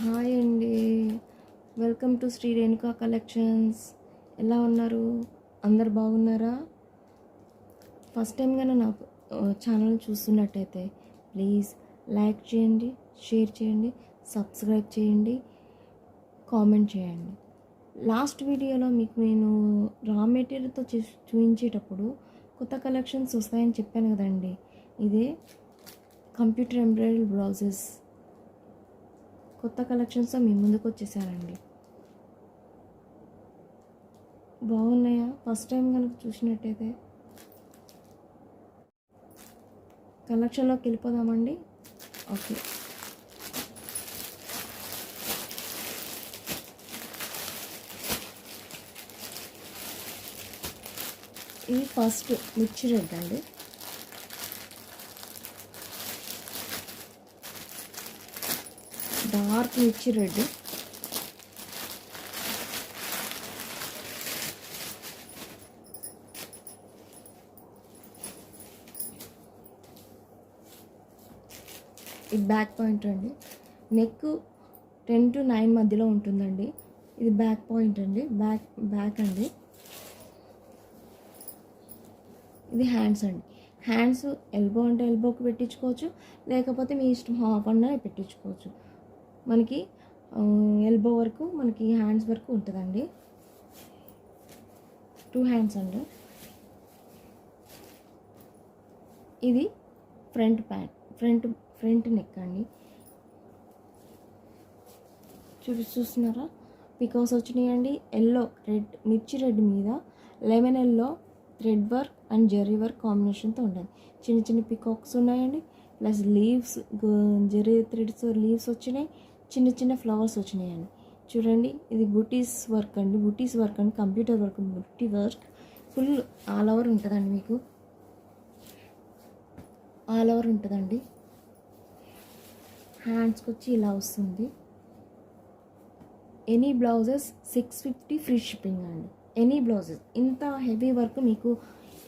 Hi అండి. Welcome to Shri Renuka collections. ఎలా ఉన్నారు? అందరు బాగున్నారా? ఫస్ట్ టైం కానీ నా ఛానల్ చూస్తున్నట్టయితే ప్లీజ్ లైక్ చేయండి షేర్ చేయండి సబ్స్క్రైబ్ చేయండి కామెంట్ చేయండి. లాస్ట్ వీడియోలో మీకు నేను రా మెటీరియల్తో చూ చూపించేటప్పుడు కొత్త కలెక్షన్స్ వస్తాయని చెప్పాను కదండి. ఇదే కంప్యూటర్ ఎంబ్రాయిడరీ బ్లౌజెస్. కొత్త కలెక్షన్స్తో మీ ముందుకు వచ్చేసారండి బాగున్నాయా? ఫస్ట్ టైం కనుక చూసినట్టయితే. కలెక్షన్లోకి వెళ్ళిపోదామండి. ఓకే. ఇది ఫస్ట్ మిర్చి రెడ్ అండి. డార్క్ మిర్చి రెడ్. ఇది బ్యాక్ పాయింట్ అండి. నెక్ టెన్ టు నైన్ మధ్యలో ఉంటుందండి. ఇది బ్యాక్ పాయింట్ అండి. బ్యాక్ బ్యాక్ అండి. ఇది హ్యాండ్స్ అండి. హ్యాండ్స్ ఎల్బో అంటే ఎల్బోకి పెట్టించుకోవచ్చు. లేకపోతే మీ ఇష్టం హాఫ్ అన్న పెట్టించుకోవచ్చు. మనకి ఎల్బో వరకు మనకి హ్యాండ్స్ వరకు ఉంటుందండి. టూ హ్యాండ్స్ అండి. ఇది front pant front front neck అండి. చూసి చూస్తున్నారా? పికాస్ వచ్చినాయండి ఎల్లో రెడ్ మిర్చి రెడ్ మీద lemon yellow thread work and zari work కాంబినేషన్తో ఉండాలి. చిన్న చిన్న పికాక్స్ ఉన్నాయండి. Plus leaves zari threads leaves వచ్చినాయి. చిన్న చిన్న ఫ్లవర్స్ వచ్చినాయండి. చూడండి ఇది బుటీస్ వర్క్ అండి. బుటీస్ వర్క్ అండి computer work booti work. Full all over ఉంటుందండి మీకు. ఆల్ ఓవర్ ఉంటుందండి. హ్యాండ్స్కి వచ్చి ఇలా వస్తుంది. Any blouses six fifty free shipping అండి. Any blouses. ఇంత హెవీ వర్క్ మీకు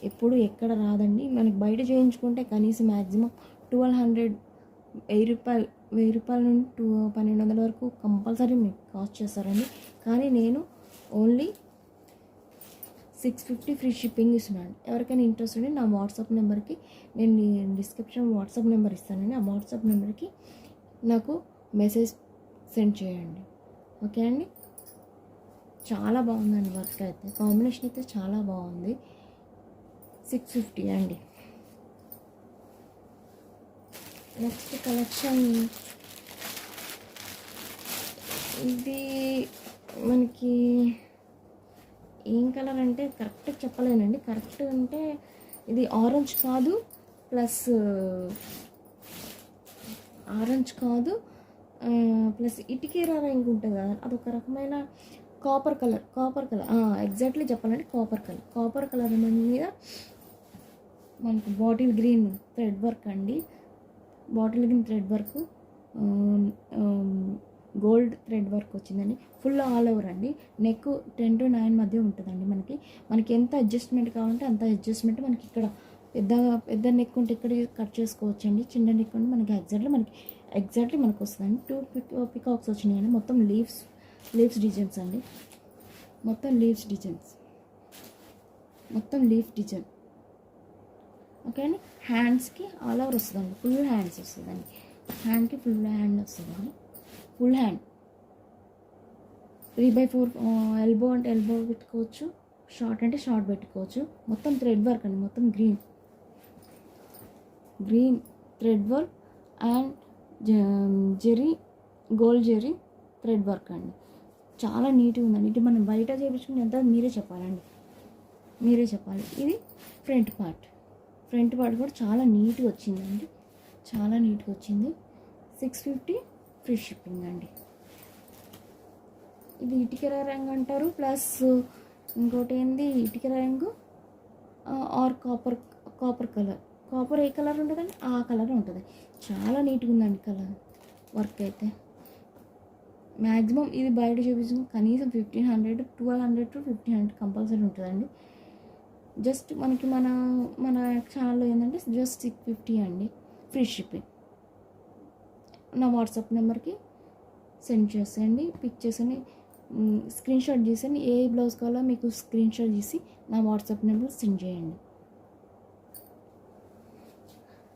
ఎప్పుడు ఎక్కడ రాదండి. మనకి బయట చేయించుకుంటే కనీసం మ్యాక్సిమం ట్వెల్వ్ హండ్రెడ్ వెయ్యి రూపాయలు వెయ్యి రూపాయల నుండి టూ పన్నెండు వందల వరకు కంపల్సరీ మీకు కాస్ట్ చేస్తారండి. కానీ నేను only six fifty free shipping ఇస్తున్నాను. ఎవరికైనా ఇంట్రెస్ట్ ఉంటే నా వాట్సాప్ నెంబర్కి నేను డిస్క్రిప్షన్ వాట్సాప్ నెంబర్ ఇస్తానండి. ఆ వాట్సాప్ నెంబర్కి నాకు మెసేజ్ సెండ్ చేయండి. ఓకే అండి? చాలా బాగుందండి వర్క్ అయితే. కాంబినేషన్ అయితే చాలా బాగుంది. సిక్స్ ఫిఫ్టీ అండి. నెక్స్ట్ కలెక్షన్ ఇది మనకి ఏం కలర్ అంటే కరెక్ట్ చెప్పలేనండి. కరెక్ట్ అంటే ఇది ఆరెంజ్ కాదు ప్లస్ ఆరెంజ్ uh, కాదు uh, ప్లస్ ఇటుకేరా రంగు ఉంటుంది కదా. అదొక రకమైన copper colour copper colour exactly చెప్పాలంటే కాపర్ కలర్ కాపర్ కలర్ మీద మనకు బాటిల్ గ్రీన్ థ్రెడ్ వర్క్ అండి. Bottle green thread work gold thread work వచ్చిందండి. ఫుల్ ఆల్ ఓవర్ అండి. నెక్ టెన్ టు నైన్ మధ్య ఉంటుందండి మనకి. మనకి ఎంత అడ్జస్ట్మెంట్ కావాలంటే అంత అడ్జస్ట్మెంట్ మనకి ఇక్కడ పెద్ద పెద్ద నెక్ ఉంటే ఇక్కడ కట్ చేసుకోవచ్చండి. చిన్న నెక్ ఉంటే మనకి ఎగ్జాక్ట్లీ మనకి ఎగ్జాక్ట్లీ మనకు వస్తుందండి. టూ పిక్ పికాక్స్ వచ్చినాయండి. మొత్తం లీవ్స్ లీవ్స్ డిజైన్స్ అండి. మొత్తం లీవ్స్ డిజైన్స్. మొత్తం లీఫ్ డిజైన్. ఓకే అండి? హ్యాండ్స్కి ఆల్ ఓవర్ వస్తుందండి. ఫుల్ హ్యాండ్స్ వస్తుందండి. హ్యాండ్కి ఫుల్ హ్యాండ్ వస్తుందండి. Full hand three by four elbow అంటే ఎల్బో పెట్టుకోవచ్చు. షార్ట్ అంటే షార్ట్ పెట్టుకోవచ్చు. మొత్తం థ్రెడ్ వర్క్ అండి. మొత్తం green green thread work and zari gold zari thread work అండి. చాలా నీట్గా ఉందండి. ఇది మనం బయట చేయించుకుని ఎంత మీరే చెప్పాలండి. మీరే చెప్పాలి. ఇది ఫ్రంట్ పార్ట్ ఫ్రంట్ పార్ట్ కూడా చాలా నీట్గా వచ్చిందండి. చాలా నీట్గా వచ్చింది. సిక్స్ ఫిఫ్టీ ఫ్రీ షిప్పింగ్ అండి. ఇది ఇటుకర రంగు అంటారు. ప్లస్ ఇంకోటి ఏంది? ఇటుకర రంగు or copper copper colour. Copper A colour ఉంటుందండి? ఆ కలర్ ఉంటుంది. చాలా నీట్గా ఉందండి కలర్ వర్క్ అయితే. మ్యాక్సిమం ఇది బయట చూపించిన కనీసం fifteen hundred twelve hundred to fifteen hundred compulsory ఉంటుందండి. జస్ట్ మనకి మన మన ఛానల్లో ఏంటంటే జస్ట్ సిక్స్ ఫిఫ్టీ అండి. ఫ్రీ షిప్పింగ్ నా వాట్సాప్ నెంబర్కి సెండ్ చేసేయండి పిక్ చేసండి స్క్రీన్ షాట్ చేసేయండి ఏ బ్లౌజ్ కావాలో మీకు స్క్రీన్ షాట్ చేసి నా వాట్సాప్ నెంబర్ సెండ్ చేయండి.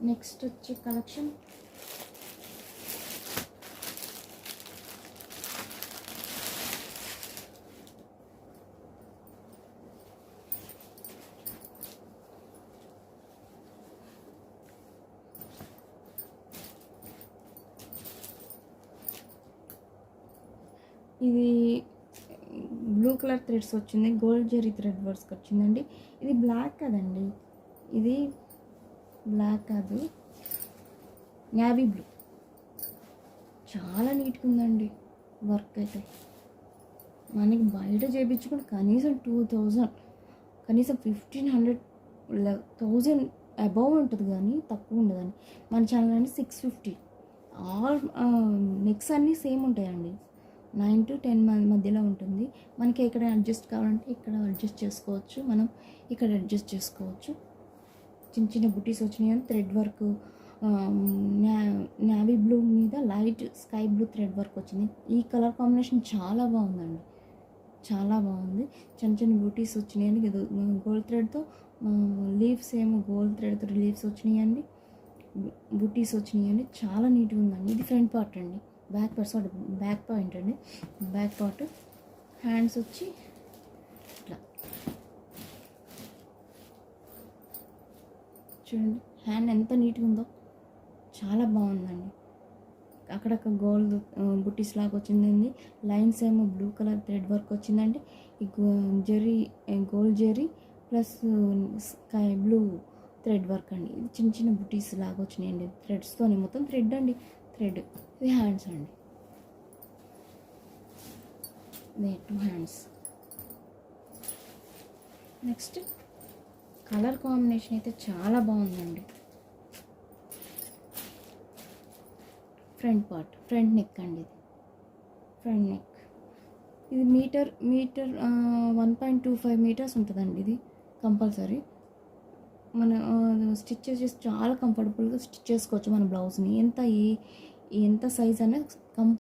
నెక్స్ట్ వచ్చే కలెక్షన్ ఇది బ్లూ కలర్ థ్రెడ్స్ వచ్చింది గోల్డ్ జెరీ థ్రెడ్ వర్క్ వచ్చిందండి. ఇది బ్లాక్ కదండి. ఇది బ్లాక్ కాదు. Navy blue. చాలా నీట్గా ఉందండి వర్క్ అయితే. మనకి బయట చేయించుకుంటే కనీసం టూ థౌజండ్ కనీసం ఫిఫ్టీన్ హండ్రెడ్ థౌజండ్ అబౌవ్ ఉంటుంది కానీ తక్కువ ఉండదండి. మన ఛానల్ అంటే సిక్స్ ఫిఫ్టీ. ఆల్ నెక్స్ అన్నీ సేమ్ ఉంటాయండి. నైన్ టు టెన్ మధ్యలో ఉంటుంది. మనకి ఎక్కడ అడ్జస్ట్ కావాలంటే ఇక్కడ అడ్జస్ట్ చేసుకోవచ్చు. మనం ఇక్కడ అడ్జస్ట్ చేసుకోవచ్చు. చిన్న చిన్న బుటీస్ వచ్చినాయి అని థ్రెడ్ వర్క్ నావీ బ్లూ మీద light sky blue thread work వచ్చింది. ఈ కలర్ కాంబినేషన్ చాలా బాగుందండి. చాలా బాగుంది. చిన్న చిన్న బూటీస్ వచ్చినాయండి ఇది గోల్డ్ థ్రెడ్తో లీవ్స్ ఏమో గోల్డ్ థ్రెడ్తో లీవ్స్ వచ్చినాయండి బుటీస్ వచ్చినాయండి చాలా నీట్గా ఉందండి. ఇది ఫ్రంట్ పార్ట్ అండి. Back part sorry back point అండి. బ్యాక్ పార్ట్ హ్యాండ్స్ వచ్చి ఇట్లా. చూడండి హ్యాండ్ ఎంత నీట్గా ఉందో చాలా బాగుందండి. అక్కడక్కడ గోల్డ్ బుట్టీస్ లాగా వచ్చిందండి. లైన్స్ ఏమో బ్లూ కలర్ థ్రెడ్ వర్క్ వచ్చిందండి. ఈ zari gold zari plus sky blue thread work అండి. ఇది చిన్న చిన్న బుటీస్ లాగా వచ్చినాయండి. థ్రెడ్స్తోనే మొత్తం థ్రెడ్ అండి. థ్రెడ్ ఇది హ్యాండ్స్ అండి. They two hands. Next colour combination అయితే చాలా బాగుందండి. ఫ్రంట్ పార్ట్ ఫ్రంట్ నెక్ అండి ఇది. Front neck. ఇది metre metre one point two five metres ఉంటుందండి ఇది కంపల్సరీ. మన స్టిచ్ చేసి చాలా కంఫర్టబుల్గా స్టిచ్ చేసుకోవచ్చు మన బ్లౌజ్ని ఎంత ఏ ఎంత సైజ్ అనేది కం